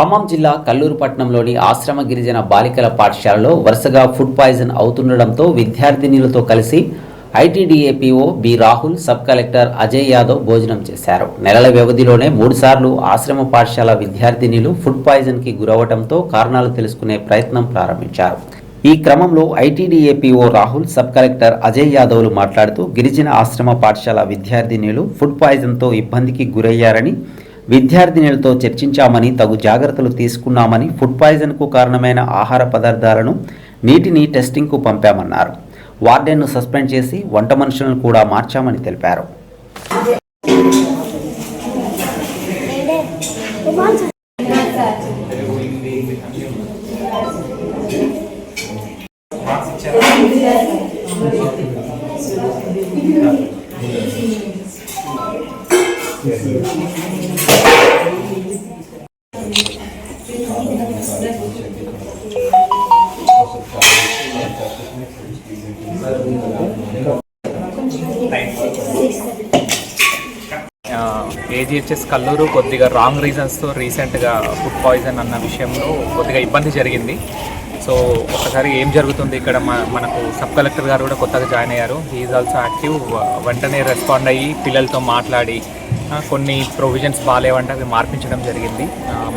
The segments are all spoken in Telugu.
ఖమ్మం జిల్లా కల్లూరు పట్టణంలోని ఆశ్రమ గిరిజన బాలికల పాఠశాలలో వరుసగా ఫుడ్ పాయిజన్ అవుతుండడంతో విద్యార్థినులతో కలిసి ITDA PO B Rahul sub collector Ajay Yadav భోజనం చేశారు. నెలల వ్యవధిలోనే మూడుసార్లు ఆశ్రమ పాఠశాల విద్యార్థినిలు ఫుడ్ పాయిజన్కి గురవడంతో కారణాలు తెలుసుకునే ప్రయత్నం ప్రారంభించారు. ఈ క్రమంలో ITDA PO Rahul sub collector Ajay యాదవ్లు మాట్లాడుతూ గిరిజన ఆశ్రమ పాఠశాల విద్యార్థినులు ఫుడ్ పాయిజన్తో ఇబ్బందికి గురయ్యారని విద్యార్థినులతో చర్చించామని తగు జాగ్రత్తలు తీసుకున్నామని ఫుడ్ పాయిజన్కు కారణమైన ఆహార పదార్థాలను నీటిని టెస్టింగ్కు పంపామన్నారు. వార్డెన్ను సస్పెండ్ చేసి వంట మనుషులను కూడా మార్చామని తెలిపారు. ఏజీహెచ్ఎస్ కల్లూరు కొద్దిగా రాంగ్ రీజన్స్తో రీసెంట్గా ఫుడ్ పాయిజన్ అన్న విషయంలో కొద్దిగా ఇబ్బంది జరిగింది. సో ఒకసారి ఏం జరుగుతుంది? ఇక్కడ మనకు సబ్ కలెక్టర్ గారు కూడా కొత్తగా జాయిన్ అయ్యారు. ఈజ్ ఆల్సో యాక్టివ్ వెంటనే రెస్పాండ్ అయ్యి పిల్లలతో మాట్లాడి కొన్ని ప్రొవిజన్స్ బాగాలేవంటే అవి మార్పించడం జరిగింది.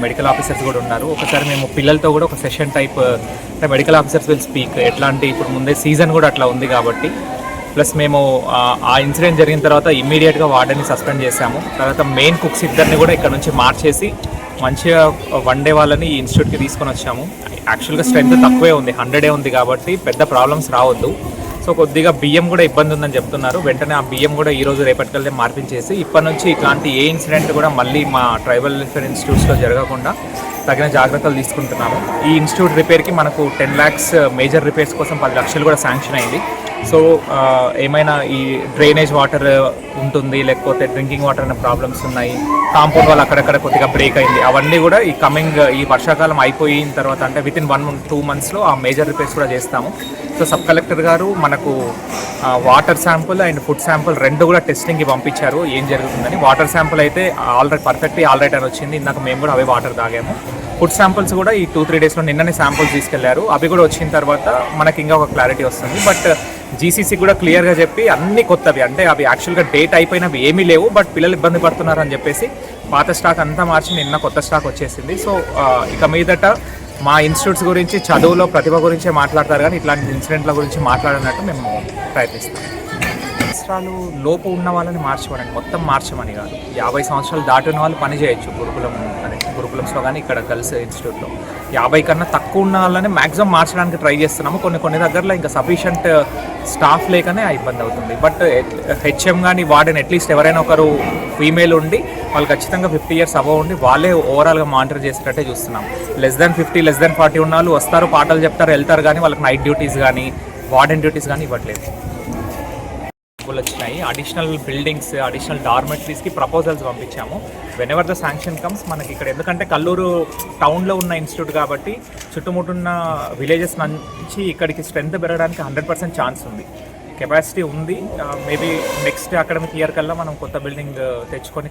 మెడికల్ ఆఫీసర్స్ కూడా ఉన్నారు. ఒకసారి మేము పిల్లలతో కూడా ఒక సెషన్ టైప్ అంటే మెడికల్ ఆఫీసర్స్ విల్ స్పీక్ ఎట్లాంటి ఇప్పుడు ముందే సీజన్ కూడా అట్లా ఉంది కాబట్టి. ప్లస్ మేము ఆ, ఇన్సిడెంట్ జరిగిన తర్వాత ఇమ్మీడియట్గా వార్డెన్ని సస్పెండ్ చేశాము. తర్వాత మెయిన్ కుక్స్ ఇద్దరిని కూడా ఇక్కడ నుంచి మార్చేసి మంచిగా వన్ డే వాళ్ళని ఈ ఇన్స్టిట్యూట్కి తీసుకొని వచ్చాము. యాక్చువల్గా స్ట్రెంత్ తక్కువే ఉంది. హండ్రెడే ఉంది కాబట్టి పెద్ద ప్రాబ్లమ్స్ రావద్దు. సో కొద్దిగా బియ్యం కూడా ఇబ్బంది ఉందని చెప్తున్నారు. వెంటనే ఆ బియ్యం కూడా ఈ రోజు రేపటికల్లా మార్పించేసి ఇప్పటి నుంచి ఇట్లాంటి ఏ ఇన్సిడెంట్ కూడా మళ్ళీ మా ట్రైబల్ వెల్ఫేర్ ఇన్స్టిట్యూట్స్లో జరగకుండా తగిన జాగ్రత్తలు తీసుకుంటున్నాము. ఈ ఇన్స్టిట్యూట్ రిపేర్కి మనకు ten lakhs uh, major repairs కోసం పది లక్షలు కూడా శాంక్షన్ అయింది. సో uh, ఏమైనా ఈ డ్రైనేజ్ వాటర్ ఉంటుంది లేకపోతే డ్రింకింగ్ వాటర్ అనే ప్రాబ్లమ్స్ ఉన్నాయి కాంపౌండ్ వాళ్ళు అక్కడక్కడ కొద్దిగా బ్రేక్ అయింది అవన్నీ కూడా ఈ కమింగ్ ఈ వర్షాకాలం అయిపోయిన తర్వాత అంటే విత్ ఇన్ వన్ టూ మంత్స్లో ఆ మేజర్ రిపేర్స్ కూడా చేస్తాము. సో సబ్ కలెక్టర్ గారు మనకు water sample and food sample రెండు కూడా టెస్టింగ్కి పంపించారు ఏం జరుగుతుందని. వాటర్ శాంపుల్ అయితే ఆల్రెడీ పర్ఫెక్ట్ ఆల్రెడీ అని వచ్చింది. ఇందాక మేము కూడా అవే వాటర్ తాగాము. ఫుడ్ శాంపుల్స్ కూడా ఈ టూ త్రీ డేస్లో నిన్ననే శాంపుల్స్ తీసుకెళ్ళారు. అవి కూడా వచ్చిన తర్వాత మనకి ఇంకా ఒక క్లారిటీ వస్తుంది. బట్ జీసీసీ కూడా క్లియర్గా చెప్పి అన్ని కొత్తవి అంటే అవి యాక్చువల్గా డేట్ అయిపోయినవి ఏమీ లేవు బట్ పిల్లలు ఇబ్బంది పడుతున్నారు అని చెప్పేసి పాత స్టాక్ అంతా మార్చి నిన్న కొత్త స్టాక్ వచ్చేసింది. సో ఇక మీదట మా ఇన్స్టిట్యూట్స్ గురించి చదువులో ప్రతిభ గురించే మాట్లాడతారు కానీ ఇట్లాంటి ఇన్సిడెంట్ల గురించి మాట్లాడినట్టు మేము ప్రయత్నిస్తాం. సంవత్సరాలు లోపు ఉన్న వాళ్ళని మార్చమని మొత్తం మార్చమని కాదు. యాభై సంవత్సరాలు దాటిన వాళ్ళు పని చేయొచ్చు గురుకులం గురుకులంస్లో కానీ ఇక్కడ గర్ల్స్ ఇన్స్టిట్యూట్లో. యాభై కన్నా తక్కువ ఉన్న వాళ్ళని మ్యాక్సిమం మార్చడానికి ట్రై చేస్తున్నాము. కొన్ని కొన్ని దగ్గరలో ఇంకా సఫిషియంట్ uh, స్టాఫ్ లేకనే ఇబ్బంది అవుతుంది. బట్ uh, హెచ్ఎం కానీ వార్డెన్ అట్లీస్ట్ ఎవరైనా ఒకరు ఫీమేల్ ఉండి వాళ్ళు ఖచ్చితంగా ఫిఫ్టీ ఇయర్స్ అబవ్ ఉండి వాళ్ళే ఓవరాల్గా మానిటర్ చేసేటట్టే చూస్తున్నాం. Less than fifty less than forty ఉన్న వాళ్ళు వస్తారు పాటలు చెప్తారు వెళ్తారు కానీ వాళ్ళకి నైట్ డ్యూటీస్ కానీ వార్డెన్ డ్యూటీస్ కానీ ఇవ్వట్లేదు. డబ్బులు వచ్చినాయి. అడిషనల్ బిల్డింగ్స్ అడిషనల్ డార్మెటరీస్కి ప్రపోజల్స్ పంపించాము. Whenever the sanction comes మనకి ఇక్కడ ఎందుకంటే కల్లూరు టౌన్లో ఉన్న ఇన్స్టిట్యూట్ కాబట్టి చుట్టుముట్టున్న విలేజెస్ నుంచి ఇక్కడికి స్ట్రెంత్ పెరగడానికి హండ్రెడ్ పర్సెంట్ ఛాన్స్ ఉంది. కెపాసిటీ ఉంది. మేబీ నెక్స్ట్ అకాడమిక్ ఇయర్ కల్లా మనం కొత్త బిల్డింగ్ uh, తెచ్చుకొని